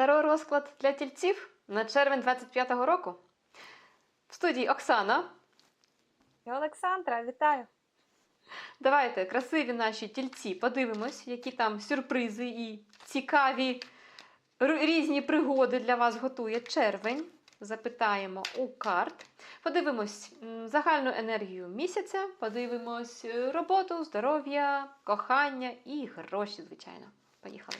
Таро розклад для тільців на червень 25-го року. В студії Оксана. І Олександра, вітаю. Давайте, красиві наші тільці, подивимось, які там сюрпризи і цікаві різні пригоди для вас готує червень. Запитаємо у карт. Подивимось загальну енергію місяця, подивимось е, роботу, здоров'я, кохання і гроші, звичайно. Поїхали.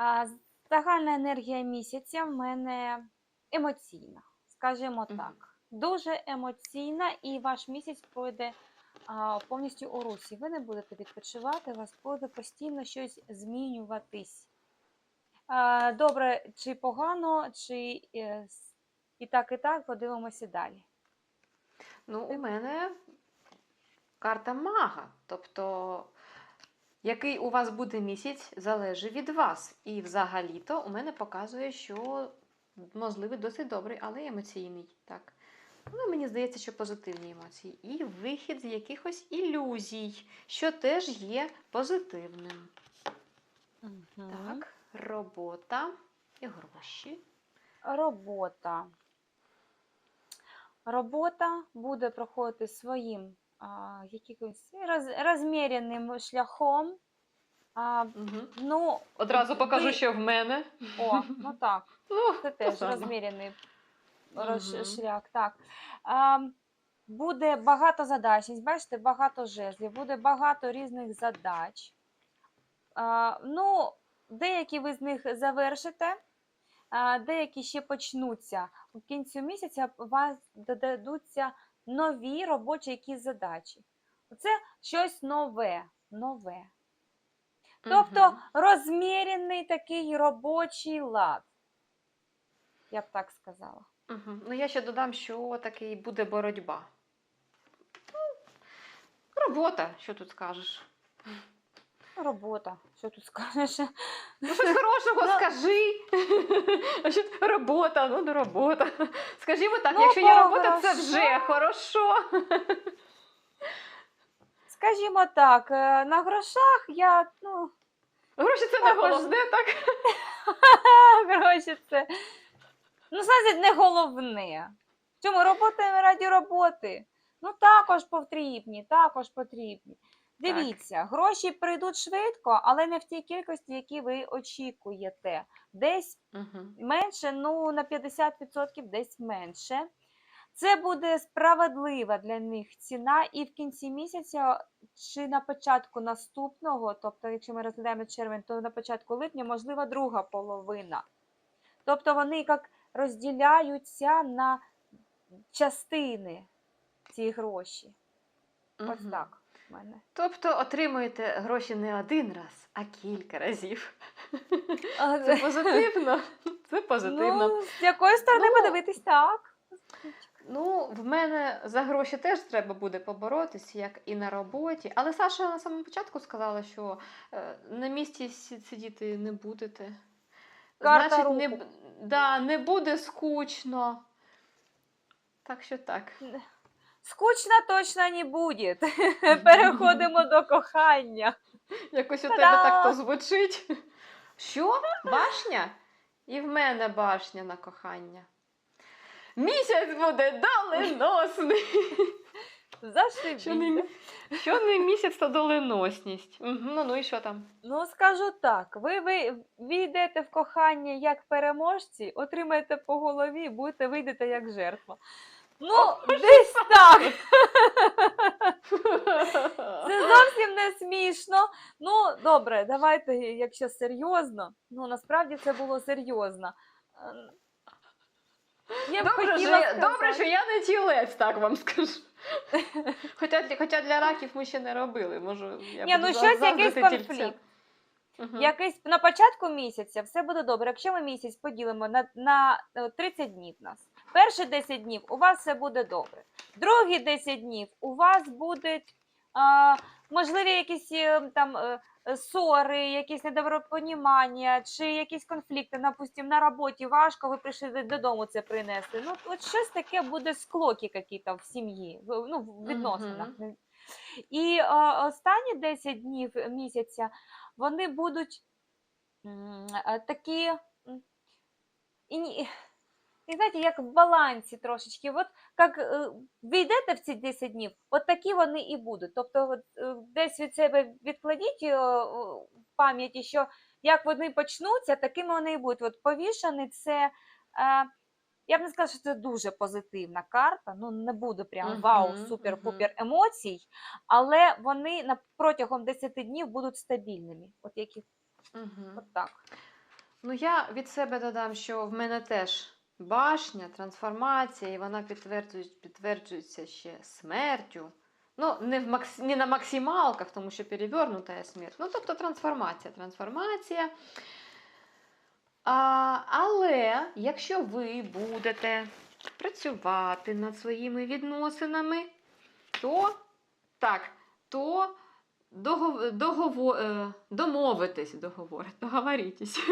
А, загальна енергія місяця в мене емоційна, скажімо так. Дуже емоційна, і ваш місяць пройде а, повністю у русі. Ви не будете відпочивати, у вас буде постійно щось змінюватись. А, добре чи погано, чи е, і так, і так, подивимося далі. Ну, у мене карта мага. Тобто, який у вас буде місяць, залежить від вас. І взагалі-то у мене показує, що можливий досить добрий, але емоційний. Так. Але мені здається, що позитивні емоції. І вихід з якихось ілюзій, що теж є позитивним. Так, робота і гроші. Робота. Робота буде проходити своїм якимось роз, розміреним шляхом. А, Угу. ну, Одразу покажу, ви- що в мене. О, ну так, Ну, це теж розмірений роз- Мгм. шлях. Так. А, буде багато задач. Бачите, багато жезлів, буде багато різних задач. А, ну, деякі ви з них завершите, а, деякі ще почнуться. У кінці місяця вас додадуться нові робочі якісь задачі. Це щось нове. нове. Тобто Мгм. розмірений такий робочий лад. Я б так сказала. Угу. Ну, я ще додам, що такий буде боротьба. Ну, робота, що тут скажеш? Робота. Що тут скажеш? Ну, щось хорошого Ну. скажи. А що робота, ну не робота. Скажімо так, Ну, якщо є робота, це вже хорошо. Скажімо так, е, на грошах я, ну, Гроші це не головне, так? гроші це. Ну, значить, не головне. Чому роботаємо раді роботи? Ну, також потрібні, також потрібні. Дивіться, гроші прийдуть швидко, але не в тій кількості, які ви очікуєте. Десь Угу. менше, ну на 50% десь менше. Це буде справедлива для них ціна, і в кінці місяця чи на початку наступного, тобто, якщо ми розглядаємо червень, то на початку липня, можливо, друга половина. Тобто вони як розділяються на частини ці гроші. Ось так в мене. Тобто отримуєте гроші не один раз, а кілька разів. Це позитивно. Це позитивно. Ну, з якої сторони Ну, подивитись так? Ну, в мене за гроші теж треба буде поборотися, як і на роботі. Але Саша на самому початку сказала, що е, на місці сидіти не будете. Карта Значить, не, да, не буде скучно. Так що так. Скучно точно не буде. Переходимо до кохання. Якось у тебе так то звучить. Що? Башня? І в мене башня на кохання. Місяць буде доленосний. Що Зашибіть. не, що не місяць, то доленосність. Угу, ну, ну і що там? Ну, скажу так, ви, ви війдете в кохання як переможці, отримаєте по голові, будете вийдете як жертва. Ну, десь так. Це зовсім не смішно. Ну, добре, давайте, якщо серйозно. Ну, насправді це було серйозно. Ем, Я б Добре, що хотіла я, добре, що я не тілець, так вам скажу. Хоча, для- хоча для раків ми ще не робили. Можу, я Ні, буду ну за- щось якийсь конфлікт. Мгм. Якийсь на початку місяця все буде добре. Якщо ми місяць поділимо на, на е, 30 днів нас. Перші 10 днів у вас все буде добре. Другі 10 днів у вас будуть а, можливі якісь е, там е, ссори, якісь недобропонімання, чи якісь конфлікти, напустим, на роботі важко, ви прийшли додому це принести. Ну, от щось таке буде склоки якісь в сім'ї, ну, в відносинах. І е, останні 10 днів місяця вони будуть е, такі. І, і знаєте, як в балансі трошечки. От як е, ви йдете в ці 10 днів, от такі вони і будуть. Тобто, от, е, десь від себе відкладіть е, в пам'яті, що як вони почнуться, такими вони і будуть. От повішаний це. Е, я б не сказала, що це дуже позитивна карта. Ну не буде прям вау, супер-пупер емоцій, але вони на протягом 10 днів будуть стабільними. От які от так. Ну, я від себе додам, що в мене теж башня, трансформація, і вона підтверджує- підтверджується ще смертю. Ну, не, в макс... не на максималках, тому що перевернута смерть. Ну, тобто трансформація, трансформація. А, але якщо ви будете працювати над своїми відносинами, то так, то догов... догово... е, домовитись, договор... договоритесь.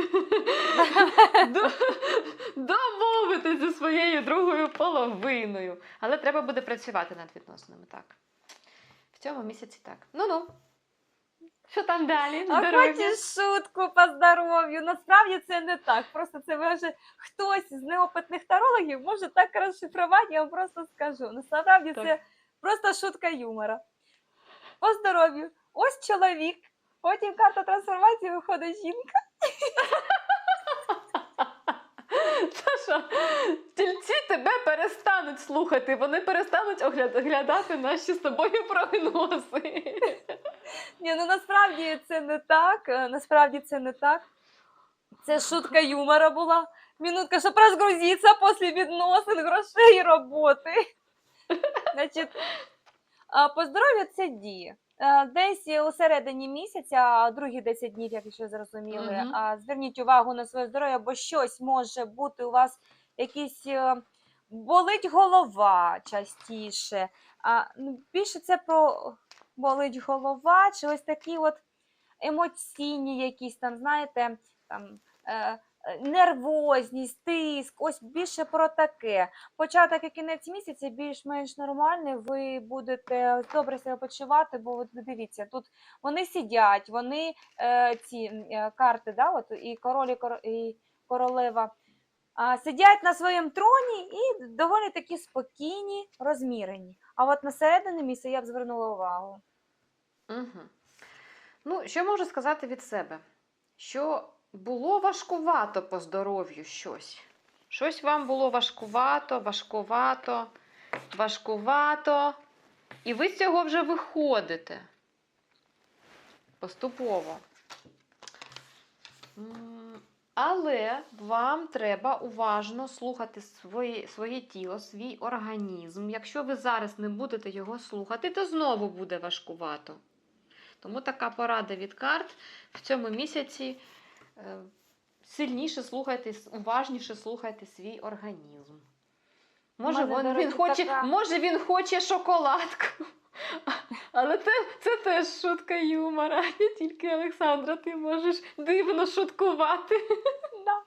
Домовитись зі своєю другою половиною. Але треба буде працювати над відносинами, так. В цьому місяці так. Ну-ну. Що там далі? А хочеш шутку по здоров'ю? Насправді це не так. Просто це може хтось з неопитних тарологів може так розшифрувати, я вам просто скажу. Насправді Так. це просто шутка юмора. По здоров'ю. Ось чоловік. Потім карта трансформації виходить жінка. Саша, тільці тебе перестануть слухати, вони перестануть оглядати наші з тобою прогнози. Ні, ну насправді це не так. е, Насправді це не так. Це шутка юмора була. Минутка, щоб розгрузитися після відносин, грошей і роботи. Значить, а, по здоров'ю це діє. Е, Десь у середині місяця, другі 10 днів, як ще зрозуміли, а, зверніть увагу на своє здоров'я, бо щось може бути у вас якісь е, болить голова частіше. А, ну, більше це про болить голова, чи ось такі от емоційні якісь там, знаєте, там. Нервозність, тиск, ось більше про таке. Початок і кінець місяця більш-менш нормальний, ви будете добре себе почувати, бо от дивіться, тут вони сидять, вони е, ці е, карти, да, от, і король, і, коро- і королева сидять на своєму троні і доволі такі спокійні, розмірені. А от на середині місяця я б звернула увагу. Угу. Ну, що можу сказати від себе? Що було важкувато по здоров'ю щось. Щось вам було важкувато, важкувато, важкувато. І ви з цього вже виходите. Поступово. Але вам треба уважно слухати своє, своє тіло, свій організм. Якщо ви зараз не будете його слухати, то знову буде важкувато. Тому така порада від карт в цьому місяці сильніше слухайте, уважніше слухайте свій організм. Може, мене, він, він хоче, така- може він хоче шоколадку. Але це, це теж шутка юмора. Не тільки Олександра, ти можеш дивно шуткувати. Да.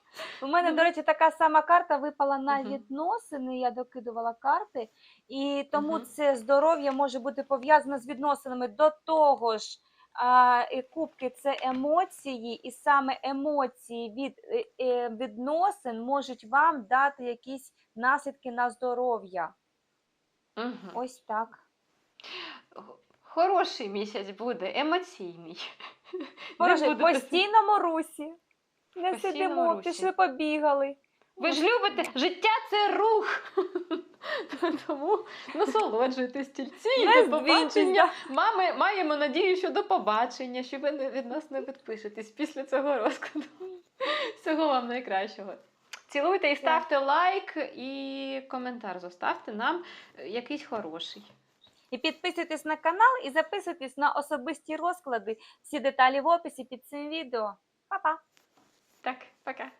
У мене, до речі, така сама карта випала на відносини. Я докидувала карти, і тому це здоров'я може бути пов'язане з відносинами до того ж. Кубки це емоції, і саме емоції від е, е, відносин можуть вам дати якісь наслідки на здоров'я. Мгм. Ось так. Хороший місяць буде, емоційний. Боже, будете- постійному русі. Не сидимо, пішли побігали. Ви ж любите, життя це рух. Тому насолоджуйтесь тільці. Не До побачення. Мами, маємо надію, що до побачення, що ви від нас не відпишетесь після цього розкладу. Всього вам найкращого. Цілуйте і ставте лайк і коментар зоставте нам е, якийсь хороший. І підписуйтесь на канал і записуйтесь на особисті розклади. Всі деталі в описі під цим відео. Па-па! Так, пока.